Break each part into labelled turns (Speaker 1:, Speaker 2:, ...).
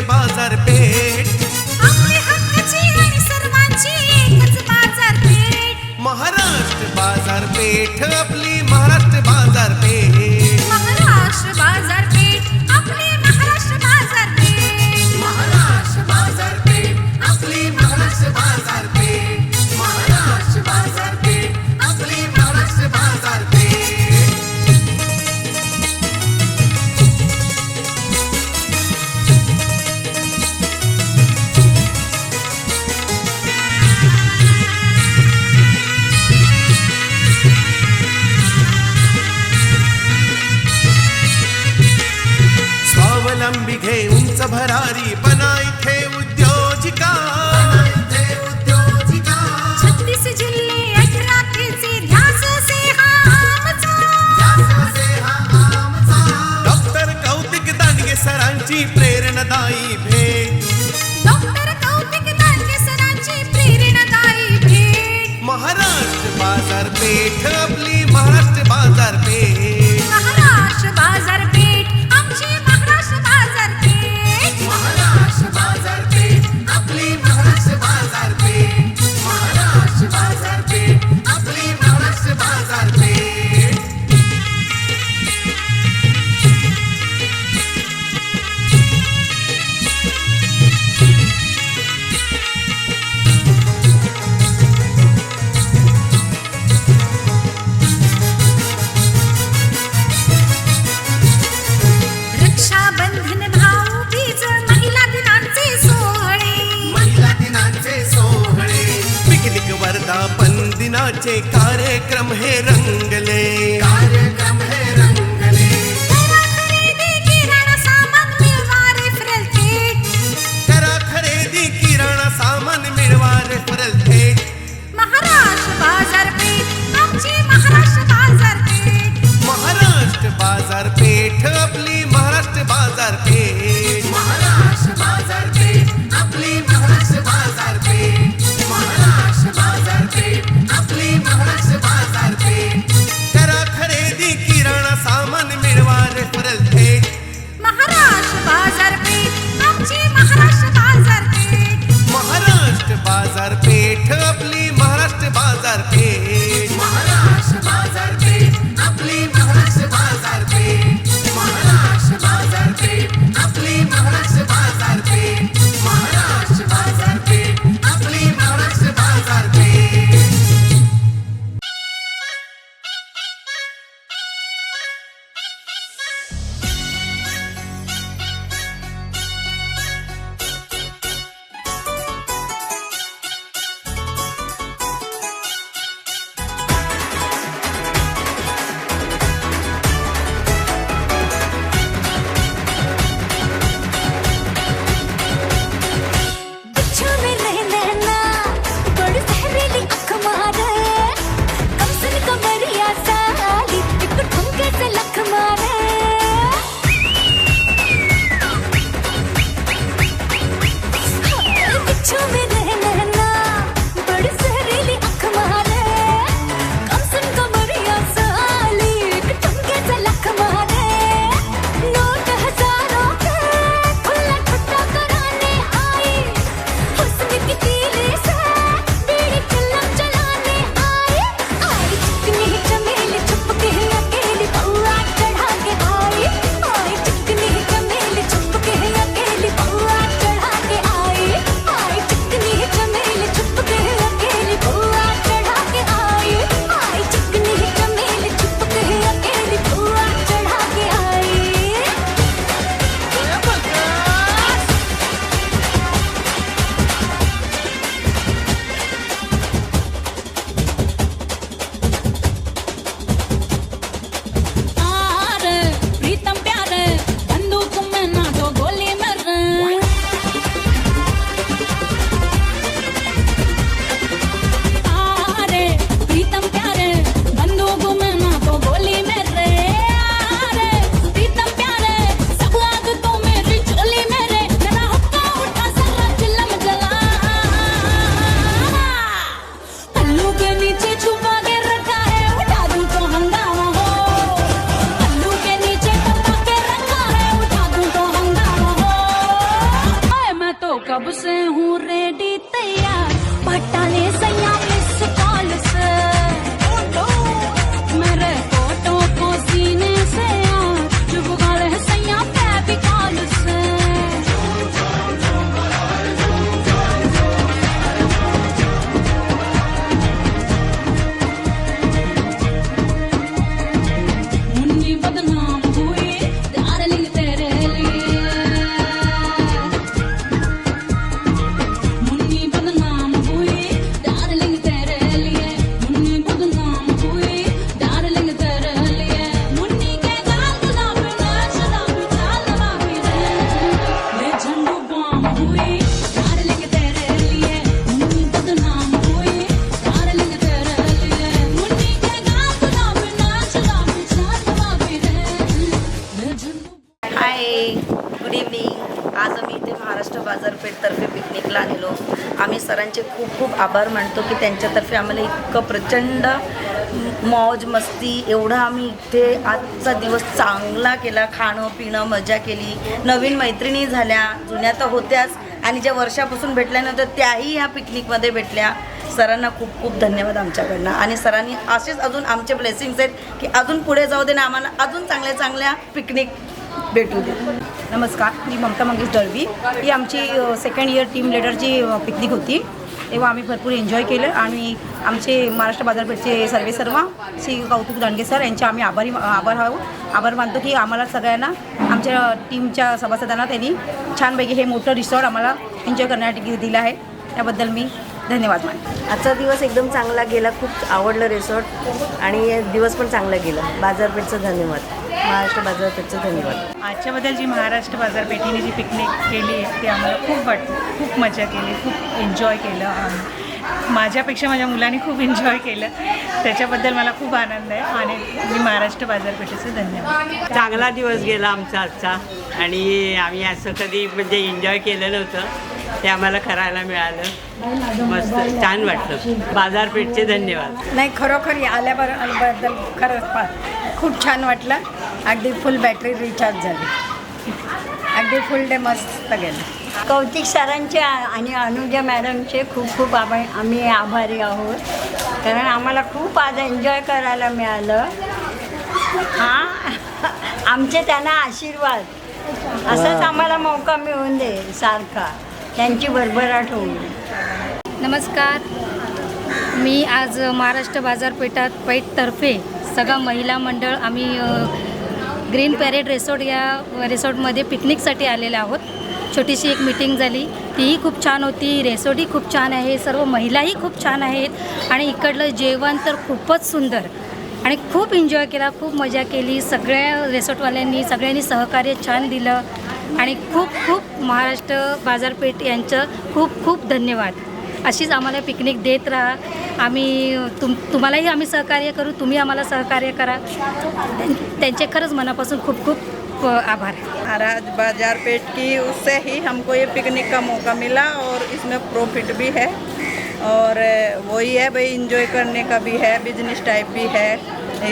Speaker 1: बाजारपेठ महाराष्ट्र बाजारपेठ
Speaker 2: आपली.
Speaker 1: कार्यक्रम हे गुड इव्हनिंग आज आम्ही इथे
Speaker 2: महाराष्ट्र
Speaker 1: बाजारपेठतर्फे पिकनिकला आलेलो. आम्ही
Speaker 3: सरांचे खूप खूप आभार मानतो की त्यांच्यातर्फे आम्हाला इतकं प्रचंड मौज मस्ती एवढं आम्ही इथे आजचा दिवस चांगला केला. खाणं पिणं मजा केली. नवीन मैत्रिणी झाल्या. जुन्या तर होत्याच. आणि ज्या वर्षापासून भेटल्यानंतर त्याही ह्या पिकनिकमध्ये भेटल्या. सरांना खूप खूप धन्यवाद आमच्याकडनं. आणि सरांनी असेच अजून आमचे ब्लेसिंग्स आहेत की अजून पुढे जाऊ दे ना आम्हाला अजून चांगल्या चांगल्या पिकनिक भेटू दे.
Speaker 4: नमस्कार मी ममता मंगेश दळवी. ही आमची सेकंड इयर टीम लिडरची पिकनिक होती. तेव्हा आम्ही भरपूर एन्जॉय केलं आणि आमचे महाराष्ट्र बाजारपेठचे सर्वे सर्व श्री कौतुक दांडगे सर यांचे आम्ही आभारी आभार आहोत. आभार मानतो की आम्हाला सगळ्यांना आमच्या टीमच्या सभासदांना त्यांनी छानपैकी हे मोठं रिसॉर्ट आम्हाला एन्जॉय करण्यासाठी दिलं आहे. त्याबद्दल मी धन्यवाद मान
Speaker 3: आजचा दिवस एकदम चांगला गेला खूप आवडलं रिसॉर्ट आणि दिवस पण चांगला गेला. बाजारपेठचं धन्यवाद. महाराष्ट्र बाजारपेठचं धन्यवाद.
Speaker 5: आजच्याबद्दल जी महाराष्ट्र बाजारपेठेने जी पिकनिक केली आहे ते आम्हाला खूप वाटतं खूप मजा केली खूप एन्जॉय केलं आम्ही. माझ्यापेक्षा माझ्या मुलांनी खूप एन्जॉय केलं. त्याच्याबद्दल मला खूप आनंद आहे आणि मी महाराष्ट्र बाजारपेठेचे धन्यवाद.
Speaker 6: चांगला दिवस गेला आमचा आजचा आणि आम्ही असं कधी म्हणजे एन्जॉय केलं नव्हतं. ते आम्हाला करायला मिळालं. मस्त छान वाटलं. बाजारपेठचे धन्यवाद.
Speaker 4: नाही खरोखर आल्याबद्दल खरंच खूप छान वाटलं. अगदी फुल बॅटरी रिचार्ज झाली. अगदी फुल डे मस्त गेलं.
Speaker 7: कौतिक सरांचे आणि अनुजा मॅडमचे खूप खूप आभार आम्ही आभारी आहोत. कारण आम्हाला खूप आज एन्जॉय करायला मिळालं. हा? आमचे त्यांना आशीर्वाद. असंच आम्हाला मौका मिळून दे सारखा. त्यांची भरभराट होईल
Speaker 8: नमस्कार. मी आज महाराष्ट्र बाजारपेठात पैठतर्फे सगळा महिला मंडळ आम्ही ग्रीन पॅरेड रिसॉर्ट या रिसॉर्टमध्ये पिकनिकसाठी आलेले आहोत. छोटीशी एक मीटिंग झाली. तीही खूप छान होती. रेसॉर्टही खूप छान आहे. सर्व महिलाही खूप छान आहेत. आणि इकडलं जेवण तर खूपच सुंदर. आणि खूप एन्जॉय केला खूप मजा केली. सगळ्या रेसॉर्टवाल्यांनी सगळ्यांनी सहकार्य छान दिलं. आणि खूप खूप महाराष्ट्र बाजारपेठ यांचं खूप खूप धन्यवाद. अशीच आम्हाला पिकनिक देत राहा. आम्ही तुम तुम्हालाही आम्ही सहकार्य करू तुम्ही आम्हाला सहकार्य करा. त्यां- त्यांचे खरंच मनापासून खूप खूप आभार.
Speaker 9: महाराज बाजारपेठ की उससे ही हमको ये पिकनिक का मौका मिला और इसमें प्रॉफिट भी है। और वही है भाई इंजॉय करने का भी है बिजनेस टाइप भी है।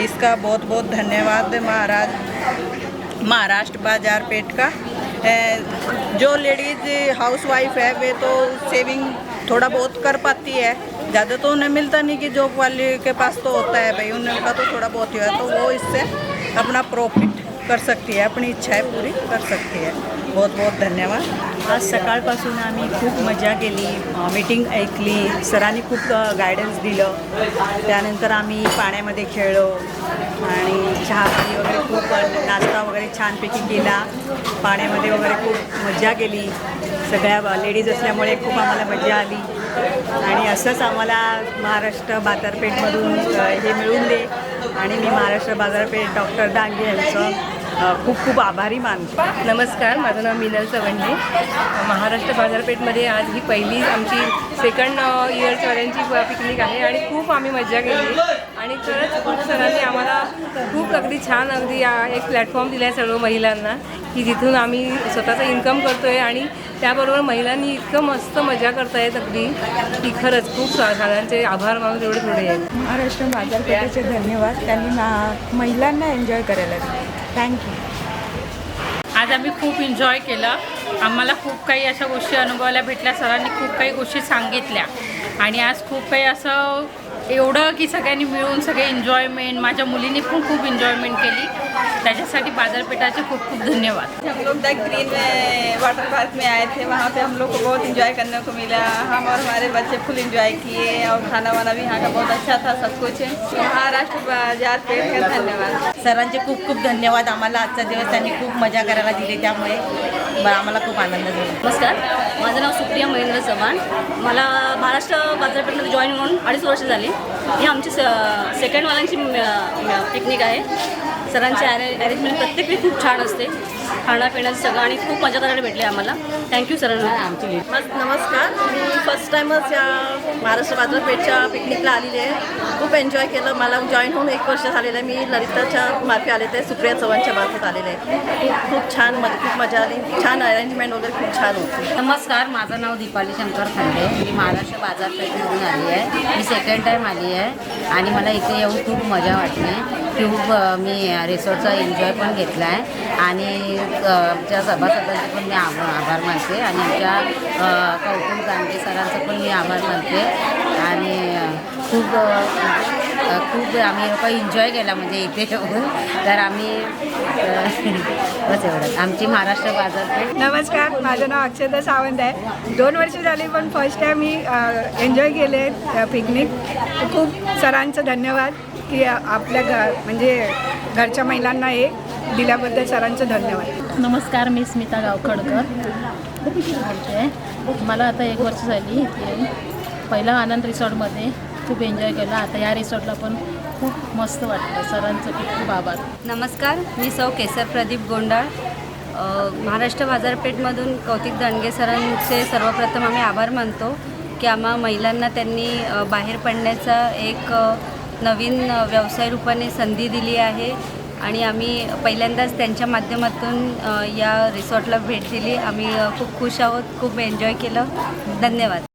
Speaker 9: इसका बहुत बहुत धन्यवाद महाराज महाराष्ट्र बाजार पेट का। जो लेडीज़ हाउस वाइफ है वे तो सेविंग थोड़ा बहुत कर पाती है। ज़्यादा तो उन्हें मिलता नहीं कि जॉब वाले के पास तो होता है भाई उनका तो थोड़ा बहुत ही है तो वो इससे अपना प्रॉफिट कर सकती है अपनी इच्छाएं पूरी कर सकती है। बहुत बहुत धन्यवाद।
Speaker 4: आज सकाळपासून आम्ही खूप मजा केली मीटिंग ऐकली सरांनी खूप गायडन्स दिलं. त्यानंतर आम्ही पाण्यामध्ये खेळलो आणि चहा पाणी आपण नाश्ता वगैरे छानपैकी केला. पाण्यामध्ये वगैरे खूप मजा केली. सगळ्या लेडीज असल्यामुळे खूप आम्हाला मजा आली. आणि असंच आम्हाला महाराष्ट्र बाजारपेठमधून हे मिळून दे. आणि मी महाराष्ट्र बाजारपेठ डॉक्टर डांगे यांचं खूप खूप आभारी मानते.
Speaker 5: नमस्कार माझं नाव मिनल चवंडे महाराष्ट्र बाजारपेठमध्ये आज ही पहिली आमची सेकंड इयरवाल्यांची पिकनिक आहे आणि खूप आम्ही मजा केली. आणि खरंच खूप सरांनी आम्हाला खूप अगदी छान अगदी एक प्लॅटफॉर्म दिला आहे सर्व महिलांना की जिथून आम्ही स्वतःचं इन्कम करतो आहे आणि त्याबरोबर महिलांनी इतकं मस्त मजा करतायत अगदी की खरंच खूप सरांचे आभार मानून एवढे थोडे आहेत
Speaker 4: महाराष्ट्र बाजारपेठेचे धन्यवाद. त्यांनी महिलांना एन्जॉय करायला दिले. थँक्यू
Speaker 5: आज आम्ही खूप एन्जॉय केलं. आम्हाला खूप काही अशा गोष्टी अनुभवायला भेटल्या. सरांनी खूप काही गोष्टी सांगितल्या. आणि आज खूप काही असं एवढं की सगळ्यांनी मिळून सगळे एन्जॉयमेंट माझ्या मुलीने पण खूप एन्जॉयमेंट केली. त्याच्यासाठी बाजारपेठाचे खूप खूप धन्यवाद.
Speaker 9: हम लोग द ग्रीन में वाटर पार्क में आए थे वहाँ पे हम लोग को बहुत इंजॉय करने को मिला। हम और हमारे बच्चे फुल इंजॉय किए और खाना वाना भी यहाँ का बहुत अच्छा था सब कुछ। महाराष्ट्र बाजार पेठ का धन्यवाद।
Speaker 3: सरांचे खूप खूप धन्यवाद. आम्हाला आजचा दिवस त्यांनी खूप मजा करायला दिली त्यामुळे ब- आम्हाला खूप आनंद झाला.
Speaker 8: नमस्कार. माझं नाव सुप्रिया महेंद्र चव्हाण. मला महाराष्ट्र बाजारपेठमध्ये जॉईन होऊन अडीच वर्ष झाली. ही आमची स सेकंडवाल्यांची पिकनिक आहे.
Speaker 10: सरांचे अरे अरेंजमेंट प्रत्येक वेळी खूप छान असते. खाण्यापिण्याचं सगळं आणि खूप मजा करायला भेटली आम्हाला. थँक्यू सरांना. आमची
Speaker 11: नमस्कार. मी फर्स्ट टाईमच या महाराष्ट्र बाजारपेठच्या पिकनिकला आलेली आहे. खूप एन्जॉय केलं. मला जॉईन होऊन एक वर्ष झालेलं आहे. मी ललिताच्या मार्फे आले ते सुप्रिया चव्हाणच्या मार्फत आलेले आहे. खूप खूप छान मजा खूप मजा आली. छान अरेंजमेंट वगैरे खूप छान होती.
Speaker 10: नमस्कार माझं नाव दीपाली शंकर खंडे. मी महाराष्ट्र बाजारपेठमधून आली आहे. मी सेकंड टाईम आली आहे. आणि मला इथे येऊन खूप मजा वाटली. खूप मी रिसॉर्टचा एन्जॉय पण घेतला आहे आणि आमच्या सभासदांचे पण मी आभ आभार मानते. आणि आमच्या अ, कौतुक गांधी सरांचं पण मी आभार मानते. आणि खूप खूप आम्ही लोक एन्जॉय केला म्हणजे इथे येऊन. तर आम्ही बस एवढं आमची महाराष्ट्र बाजारपेठ
Speaker 9: नमस्कार माझं नाव अक्षता सावंत आहे. दोन वर्ष झाली पण फर्स्ट टाईम मी एन्जॉय केले पिकनिक खूप सरांचं धन्यवाद. की आपल्या घ म्हणजे घरच्या महिलांना हे दिल्याबद्दल सरांचं धन्यवाद.
Speaker 10: नमस्कार मी स्मिता गावखडकर. बोलते. मला आता एक वर्ष झाली पहिला आनंद रिसॉर्टमध्ये खूप एन्जॉय केला. आता या रिसॉर्टला पण खूप मस्त वाटलं सरांचं खूप खूप आभार.
Speaker 12: नमस्कार मी सौ केसर प्रदीप गोंडाळ. महाराष्ट्र बाजारपेठमधून कौतिक दांडगे सरांचे सर्वप्रथम आम्ही आभार मानतो की आम्हा महिलांना त्यांनी बाहेर पडण्याचा एक नवीन व्यवसाय रूपाने संधी दिली आहे आणि आम्ही पहिल्यांदाच त्यांच्या माध्यमातून या रिसॉर्टला भेट दिली. आम्ही खूप खुश आहोत खूप एन्जॉय केलं. धन्यवाद.